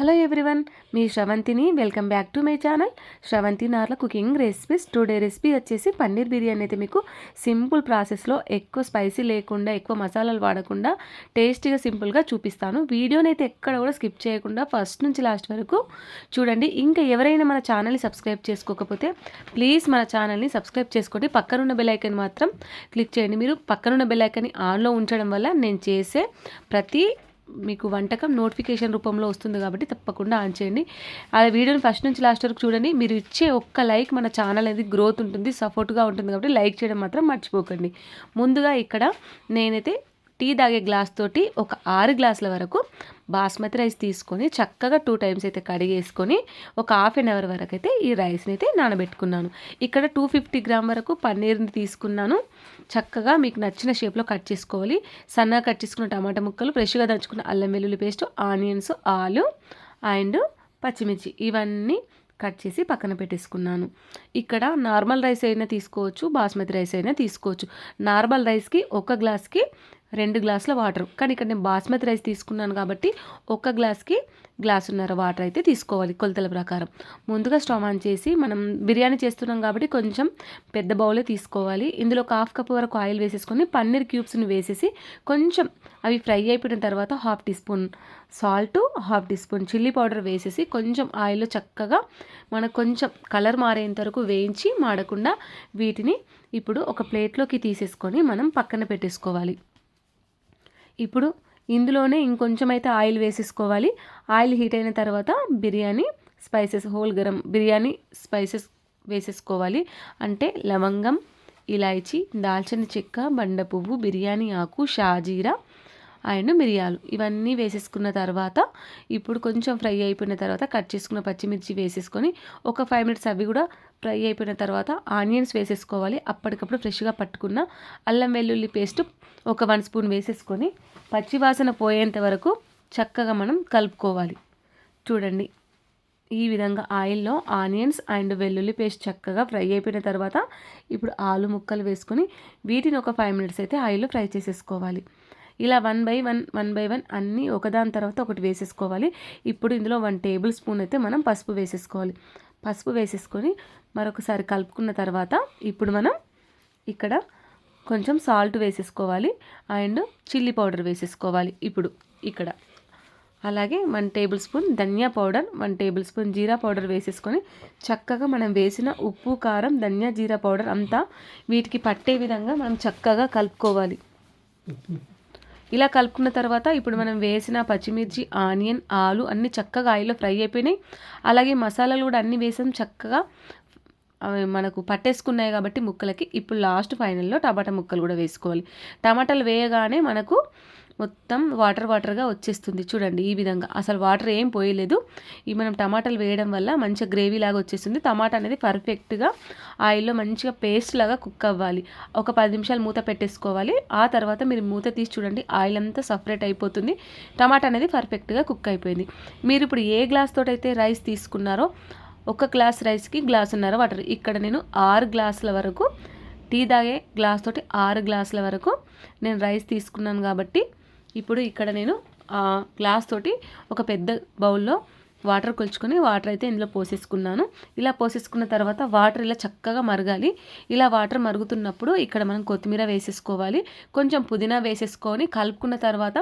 Hello everyone మీ శ్రవంతిని welcome back to my channel Sravanthi Narla cooking recipes today recipe వచ్చేసి పన్నీర్ బిర్యానీ అయితే మీకు simple ప్రాసెస్లో ఎక్కువ స్పైసీ లేకుండా ఎక్కువ మసాలాలు వాడకుండా టేస్టీగా సింపుల్గా చూపిస్తాను. వీడియోని అయితే ఎక్కడ కూడా స్కిప్ చేయకుండా ఫస్ట్ నుంచి లాస్ట్ వరకు చూడండి. ఇంకా ఎవరైనా మన ఛానల్ని సబ్స్క్రైబ్ చేసుకోకపోతే ప్లీజ్ మన ఛానల్ని సబ్స్క్రైబ్ చేసుకోండి. పక్కనున్న బెల్లైకన్ మాత్రం క్లిక్ చేయండి. మీరు పక్కనున్న బెల్లైకన్ని ఆన్లో ఉంచడం వల్ల నేను చేసే ప్రతి మీకు వంటకం నోటిఫికేషన్ రూపంలో వస్తుంది కాబట్టి తప్పకుండా ఆన్ చేయండి. ఆ వీడియోని ఫస్ట్ నుంచి లాస్ట్ వరకు చూడండి. మీరు ఇచ్చే ఒక్క లైక్ మన ఛానల్ అనేది గ్రోత్ ఉంటుంది సపోర్ట్గా ఉంటుంది కాబట్టి లైక్ చేయడం మాత్రం మర్చిపోకండి. ముందుగా ఇక్కడ నేనైతే టీ తాగే గ్లాస్ తోటి ఒక ఆరు గ్లాసుల వరకు బాస్మతి రైస్ తీసుకొని చక్కగా టూ టైమ్స్ అయితే కడిగేసుకొని ఒక హాఫ్ అన్ అవర్ వరకు అయితే ఈ రైస్ని అయితే నానబెట్టుకున్నాను. ఇక్కడ టూ ఫిఫ్టీ గ్రామ్ వరకు పన్నీర్ని తీసుకున్నాను. చక్కగా మీకు నచ్చిన షేప్లో కట్ చేసుకోవాలి. సన్నగా కట్ చేసుకున్న టమాటా ముక్కలు ఫ్రెష్గా దంచుకున్న అల్లం వెల్లుల్లి పేస్ట్ ఆనియన్స్ ఆలు అండ్ పచ్చిమిర్చి ఇవన్నీ కట్ చేసి పక్కన పెట్టేసుకున్నాను. ఇక్కడ నార్మల్ రైస్ అయినా తీసుకోవచ్చు బాస్మతి రైస్ అయినా తీసుకోవచ్చు. నార్మల్ రైస్కి ఒక గ్లాస్కి రెండు గ్లాసుల వాటర్. కానీ ఇక్కడ నేను బాస్మతి రైస్ తీసుకున్నాను కాబట్టి ఒక గ్లాస్కి గ్లాసున్నర వాటర్ అయితే తీసుకోవాలి కొలతల ప్రకారం. ముందుగా స్టవ్ ఆన్ చేసి మనం బిర్యానీ చేస్తున్నాం కాబట్టి కొంచెం పెద్ద బౌలే తీసుకోవాలి. ఇందులో ఒక హాఫ్ కప్ వరకు ఆయిల్ వేసేసుకొని పన్నీర్ క్యూబ్స్ని వేసేసి కొంచెం అవి ఫ్రై అయిపోయిన తర్వాత half teaspoon salt half teaspoon chilli powder వేసేసి కొంచెం ఆయిల్ చక్కగా మనకు కొంచెం కలర్ మారేంత వరకు వేయించి మాడకుండా వీటిని ఇప్పుడు ఒక ప్లేట్లోకి తీసేసుకొని మనం పక్కన పెట్టేసుకోవాలి. ఇప్పుడు ఇందులోనే ఇంకొంచెం అయితే ఆయిల్ వేసేసుకోవాలి. ఆయిల్ హీట్ అయిన తర్వాత biryani spices whole garam biryani spices వేసేసుకోవాలి. అంటే లవంగం ఇలాయచి దాల్చిన చెక్క బండ పువ్వు బిర్యానీ ఆకు షాజీరా అండ్ మిరియాలు ఇవన్నీ వేసేసుకున్న తర్వాత ఇప్పుడు కొంచెం ఫ్రై అయిపోయిన తర్వాత కట్ చేసుకున్న పచ్చిమిర్చి వేసేసుకొని ఒక ఫైవ్ మినిట్స్ అవి కూడా ఫ్రై అయిపోయిన తర్వాత ఆనియన్స్ వేసేసుకోవాలి. అప్పటికప్పుడు ఫ్రెష్గా పట్టుకున్న అల్లం వెల్లుల్లి పేస్ట్ ఒక వన్ స్పూన్ వేసేసుకొని పచ్చివాసన పోయేంత వరకు చక్కగా మనం కలుపుకోవాలి. చూడండి ఈ విధంగా ఆయిల్లో ఆనియన్స్ అండ్ వెల్లుల్లి పేస్ట్ చక్కగా ఫ్రై అయిపోయిన తర్వాత ఇప్పుడు ఆలు ముక్కలు వేసుకొని వీటిని ఒక ఫైవ్ మినిట్స్ అయితే ఆయిల్లో ఫ్రై చేసేసుకోవాలి. ఇలా one by one one by one అన్నీ ఒకదాని తర్వాత ఒకటి వేసేసుకోవాలి. ఇప్పుడు ఇందులో వన్ టేబుల్ స్పూన్ అయితే మనం పసుపు వేసేసుకోవాలి. పసుపు వేసేసుకొని మరొకసారి కలుపుకున్న తర్వాత ఇప్పుడు మనం ఇక్కడ కొంచెం సాల్ట్ వేసేసుకోవాలి అండ్ చిల్లీ పౌడర్ వేసేసుకోవాలి ఇప్పుడు ఇక్కడ. అలాగే వన్ టేబుల్ స్పూన్ ధనియా పౌడర్ వన్ టేబుల్ స్పూన్ జీరా పౌడర్ వేసేసుకొని చక్కగా మనం వేసిన ఉప్పు కారం ధనియా జీరా పౌడర్ అంతా వీటికి పట్టే విధంగా మనం చక్కగా కలుపుకోవాలి. ఇలా కలుపుకున్న తర్వాత ఇప్పుడు మనం వేసిన పచ్చిమిర్చి ఆనియన్ ఆలు అన్నీ చక్కగా ఆయిల్లో ఫ్రై అయిపోయినాయి. అలాగే మసాలాలు కూడా అన్నీ వేసాం చక్కగా. అవి మనకు పట్టేసుకున్నాయి కాబట్టి ముక్కలకి. ఇప్పుడు లాస్ట్ ఫైనల్లో టమాటా ముక్కలు కూడా వేసుకోవాలి. టమాటాలు వేయగానే మనకు మొత్తం వాటర్ వాటర్గా వచ్చేస్తుంది. చూడండి ఈ విధంగా. అసలు వాటర్ ఏం పోయలేదు. ఈ మనం టమాటాలు వేయడం వల్ల మంచిగా గ్రేవీ లాగా వచ్చేస్తుంది. టమాటా అనేది పర్ఫెక్ట్గా ఆయిల్లో మంచిగా పేస్ట్ లాగా కుక్ అవ్వాలి. ఒక పది నిమిషాలు మూత పెట్టేసుకోవాలి. ఆ తర్వాత మీరు మూత తీసి చూడండి. ఆయిల్ అంతా సపరేట్ అయిపోతుంది. టమాటా అనేది పర్ఫెక్ట్గా కుక్ అయిపోయింది. మీరు ఇప్పుడు ఏ గ్లాస్ తోటైతే రైస్ తీసుకున్నారో ఒక గ్లాస్ రైస్కి గ్లాసున్నర వాటర్. ఇక్కడ నేను ఆరు గ్లాసుల వరకు టీ తాగే గ్లాస్ తోటి ఆరు గ్లాసుల వరకు నేను రైస్ తీసుకున్నాను కాబట్టి ఇప్పుడు ఇక్కడ నేను గ్లాస్ తోటి ఒక పెద్ద బౌల్లో వాటర్ కొలుచుకొని వాటర్ అయితే ఇందులో పోసేసుకున్నాను. ఇలా పోసేసుకున్న తర్వాత వాటర్ ఇలా చక్కగా మరగాలి. ఇలా వాటర్ మరుగుతున్నప్పుడు ఇక్కడ మనం కొత్తిమీర వేసేసుకోవాలి. కొంచెం పుదీనా వేసేసుకొని కలుపుకున్న తర్వాత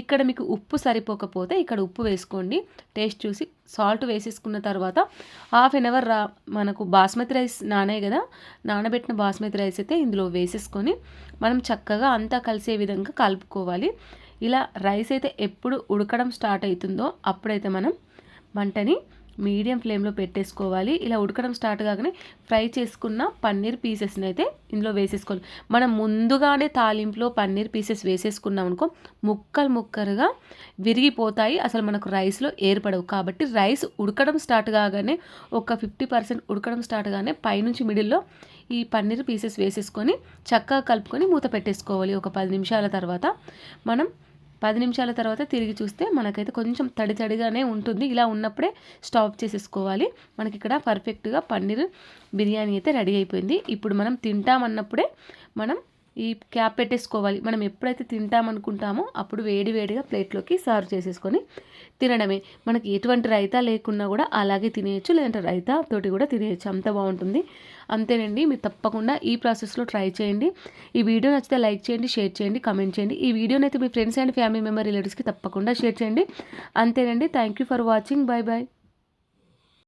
ఇక్కడ మీకు ఉప్పు సరిపోకపోతే ఇక్కడ ఉప్పు వేసుకోండి. టేస్ట్ చూసి సాల్ట్ వేసేసుకున్న తర్వాత హాఫ్ అన్ అవర్ రా మనకు బాస్మతి రైస్ నానే కదా. నానబెట్టిన బాస్మతి రైస్ అయితే ఇందులో వేసేసుకొని మనం చక్కగా అంతా కలిసే విధంగా కలుపుకోవాలి. ఇలా రైస్ అయితే ఎప్పుడు ఉడకడం స్టార్ట్ అవుతుందో అప్పుడైతే మనం మంటని మీడియం ఫ్లేమ్లో పెట్టేసుకోవాలి. ఇలా ఉడకడం స్టార్ట్ కాగానే ఫ్రై చేసుకున్న పన్నీర్ పీసెస్ని అయితే ఇందులో వేసేసుకోవాలి. మనం ముందుగానే తాలింపులో పన్నీర్ పీసెస్ వేసేసుకున్నాం అనుకో ముక్కలు ముక్కలుగా విరిగిపోతాయి. అసలు మనకు రైస్లో ఏర్పడవు. కాబట్టి రైస్ ఉడకడం స్టార్ట్ కాగానే ఒక ఫిఫ్టీ పర్సెంట్ ఉడకడం స్టార్ట్ కాగానే పైనుంచి మిడిల్లో ఈ పన్నీర్ పీసెస్ వేసేసుకొని చక్కగా కలుపుకొని మూత పెట్టేసుకోవాలి. ఒక పది నిమిషాల తర్వాత మనం పది నిమిషాల తర్వాత తిరిగి చూస్తే మనకైతే కొంచెం తడి తడిగానే ఉంటుంది. ఇలా ఉన్నప్పుడే స్టాప్ చేసేసుకోవాలి. మనకి ఇక్కడ పర్ఫెక్ట్గా పన్నీర్ బిర్యానీ అయితే రెడీ అయిపోయింది. ఇప్పుడు మనం తింటామన్నప్పుడే మనం ఈ క్యాప్ పెట్టేసుకోవాలి. మనం ఎప్పుడైతే తింటామనుకుంటామో అప్పుడు వేడి వేడిగా ప్లేట్లోకి సర్వ్ చేసేసుకొని తినడమే. మనకి ఎటువంటి రైతా లేకున్నా కూడా అలాగే తినేయచ్చు లేదంటే రైతా తోటి కూడా తినేయచ్చు. అంత బాగుంటుంది. అంతేనండి. మీరు తప్పకుండా ఈ ప్రాసెస్లో ట్రై చేయండి. ఈ వీడియో నచ్చితే లైక్ చేయండి షేర్ చేయండి కమెంట్ చేయండి. ఈ వీడియోనైతే మీ ఫ్రెండ్స్ అండ్ ఫ్యామిలీ మెంబర్ రిలేటివ్స్కి తప్పకుండా షేర్ చేయండి. అంతేనండి. Thank you for watching. Bye bye